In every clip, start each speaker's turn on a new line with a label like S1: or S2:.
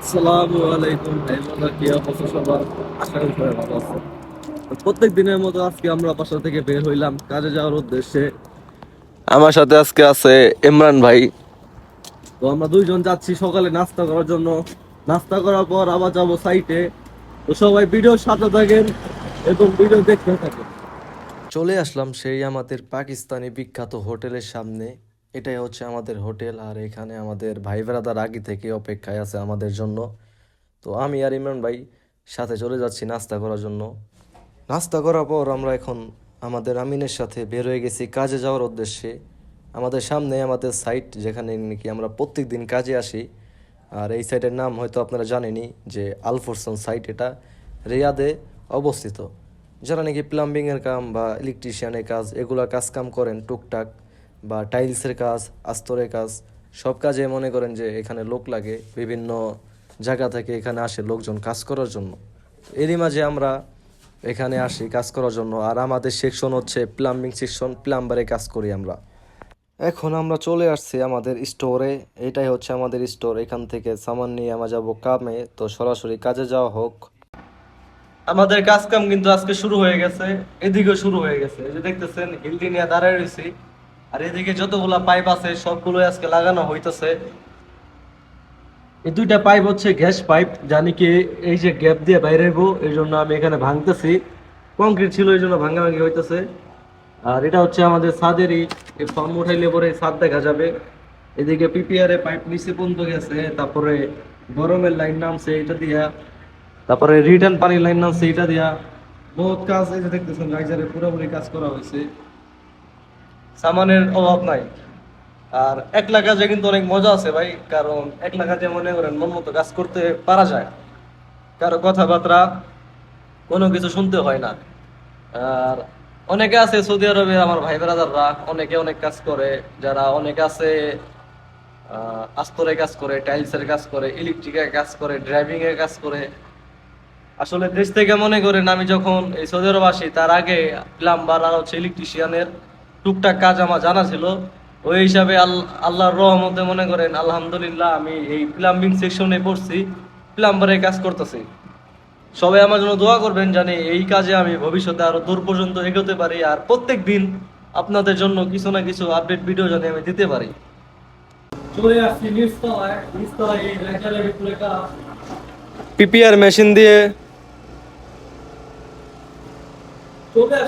S1: আসসালামু আলাইকুম কি অবস্থা সবার? আশা করি সবাই ভালো আছে প্রত্যেক দিনের মতো আজকে আমরা বাসা থেকে বের হইলাম কাজে যাওয়ার উদ্দেশ্যে। আমার সাথে আজকে আছে ইমরান ভাই। তো আমরা দুইজন যাচ্ছি সকালে নাস্তা করার জন্য। নাস্তা করার পর আবার যাব সাইটে তো সবাই ভিডিওর সাথে থাকেন এবং ভিডিও দেখতে থাকেন।
S2: চলে আসলাম সেই আমাদের পাকিস্তানি বিখ্যাত হোটেলের সামনে। এটাই হচ্ছে আমাদের হোটেল আর এখানে আমাদের ভাই বেড়াদার আগে থেকে অপেক্ষায় আছে আমাদের জন্য। তো আমি আর ইমরান ভাই সাথে চলে যাচ্ছি নাস্তা করার জন্য। নাস্তা করার পর আমরা এখন আমাদের আমিনের সাথে বের হয়ে গেছি কাজে যাওয়ার উদ্দেশ্যে। আমাদের সামনে আমাদের সাইট যেখানে নাকি আমরা প্রত্যেক দিন কাজে আসি। আর এই সাইটের নাম হয়তো আপনারা জানেনই যে আলফোরসন সাইট এটা রিয়াদে অবস্থিত। যারা নাকি প্লাম্বিংয়ের কাম বা ইলেকট্রিশিয়ানের কাজ এগুলা কাজ কাম করেন টুকটাক বা টাইলসের কাজ, আস্তরের কাজ, সব কাজে মনে করেন যে এখানে লোক লাগে, বিভিন্ন জায়গা থেকে এখানে আসে লোকজন কাজ করার জন্য। এরই মাঝে আমরা এখানে আসি কাজ করার জন্য, আর আমাদের সেকশন হচ্ছে প্লাম্বিং সেকশন প্লাম্বারে কাজ করি আমরা। এখন আমরা চলে আসছি আমাদের স্টোরে এটাই হচ্ছে আমাদের স্টোর এখান থেকে সামান নিয়ে আমরা যাব কামে, তো সরাসরি কাজে যাওয়া হোক।
S1: আমাদের কাজ কাম কিন্তু আজকে শুরু হয়ে গেছে, এদিকেও শুরু হয়ে গেছে, এই যে দেখতেছেন হিলটি নিয়ে দাঁড়ায় রয়েছি। আর এদিকে যতগুলা পাইপ আছে, সবগুলোই আজকে লাগানো হইতেছে। এই দুইটা পাইপ হচ্ছে গ্যাস পাইপ, জানি কি এই যে গ্যাপ দিয়ে বাইরে হইবো, এই জন্য আমি এখানে ভাঙতেছি। কংক্রিট ছিল, এই জন্য ভাঙা ভাঙি হইতেছে। আর এটা হচ্ছে আমাদের ছাদেরই, এই ফর্ম উঠাইলে পরে ছাদ দেখা যাবে। এদিকে পিপিআর এ পাইপ নিচে পর্যন্ত গেছে, তারপরে গরমের লাইন নামছে এটা দিয়া। তারপরে রিটার্ন পানির লাইন নামছে এটা দিয়া। বহুত কাজ এই যে দেখতেছেন, রাইজারে পুরোপুরি কাজ করা হয়েছে। সামানের অভাব নাই। আর একলা কাজে কিন্তু অনেক মজা আছে ভাই কারণ একলা কাজে মনে করেন মন মতো কাজ করতে পারা যায় কারও কথাবার্তা কোনো কিছু শুনতে হয় না। আর অনেকে আছে সৌদি আরবে আমার ভাই বেড়াদাররা অনেকে অনেক কাজ করে যারা অনেকে আছে আহ, আস্তরে কাজ করে টাইলসের কাজ করে ইলেকট্রিকের কাজ করে ড্রাইভিং এর কাজ করে। আসলে দেশ থেকে মনে করেন আমি যখন এই সৌদি আরব আসি তার আগে প্লাম্বার আর হচ্ছে ইলেকট্রিশিয়ানের টুকটাক কাজ আমার জানা ছিল। ওই হিসাবে আল- আল্লাহর রহমতে মনে করেন আলহামদুলিল্লাহ আমি এই প্লাম্বিং সেকশনে পড়ছি প্লাম্বারের কাজ করতেছি। সবাই আমার জন্য দোয়া করবেন জানি এই কাজে আমি ভবিষ্যতে আরও দূর পর্যন্ত এগোতে পারি আর প্রত্যেক দিন আপনাদের জন্য কিছু না কিছু আপডেট ভিডিও জানি আমি দিতে পারি। চলে আসছি নিচতলায়। নিচতলায় এই ভিতরে পিপিআর মেশিন দিয়ে চলে আসলাম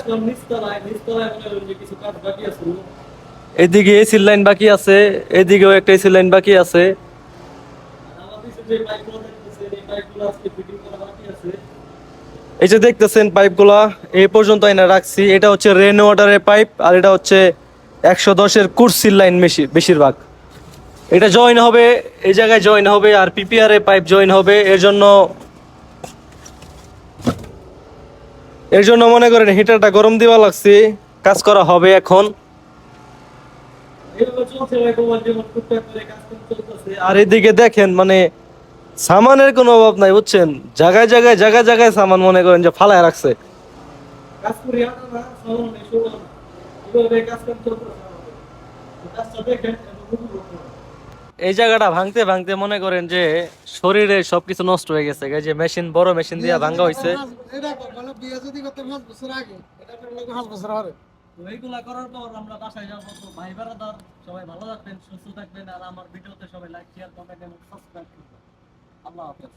S1: নিচতলায় নিচতলায় মনে করেন যে কিছু কাজ বাকি আছে এদিকে এসি লাইন বাকি আছে এদিকেও একটা এসি লাইন বাকি আছে। এই যে দেখতেছেন পাইপগুলা এই পর্যন্ত এনে রাখছি। এটা হচ্ছে রেন ওয়াটারের পাইপ আর এটা হচ্ছে একশো দশের কুর্সির লাইন বেশি বেশিরভাগ। এটা জয়েন হবে এই জায়গায় জয়েন হবে আর পিপিআর এর পাইপ জয়েন হবে। এর জন্য এর জন্য মনে করেন হিটারটা গরম দিবা লাগছে, কাজ করা হবে এখন। আর এদিকে দেখেন মানে সামানের কোনো অভাব নাই, বুঝছেন? জায়গায় জায়গায় জায়গায় জায়গায় সামান মনে করেন যে ফালায় রাখছে। এই জায়গাটা ভাঙতে ভাঙতে মনে করেন যে শরীরে সবকিছু নষ্ট হয়ে গেছে। এই যে মেশিন বড় মেশিন দিয়ে ভাঙা হয়েছে
S3: এটা মানে
S1: এইগুলা করার পর আমরা বাসায় যাব। তো ভাই বেড়াদার সবাই ভালো থাকবেন সুস্থ থাকবেন। আর আমার ভিডিওতে সবাই লাইক শেয়ার কমেন্ট এবং সাবস্ক্রাইব করবেন। আল্লাহ হাফেজ।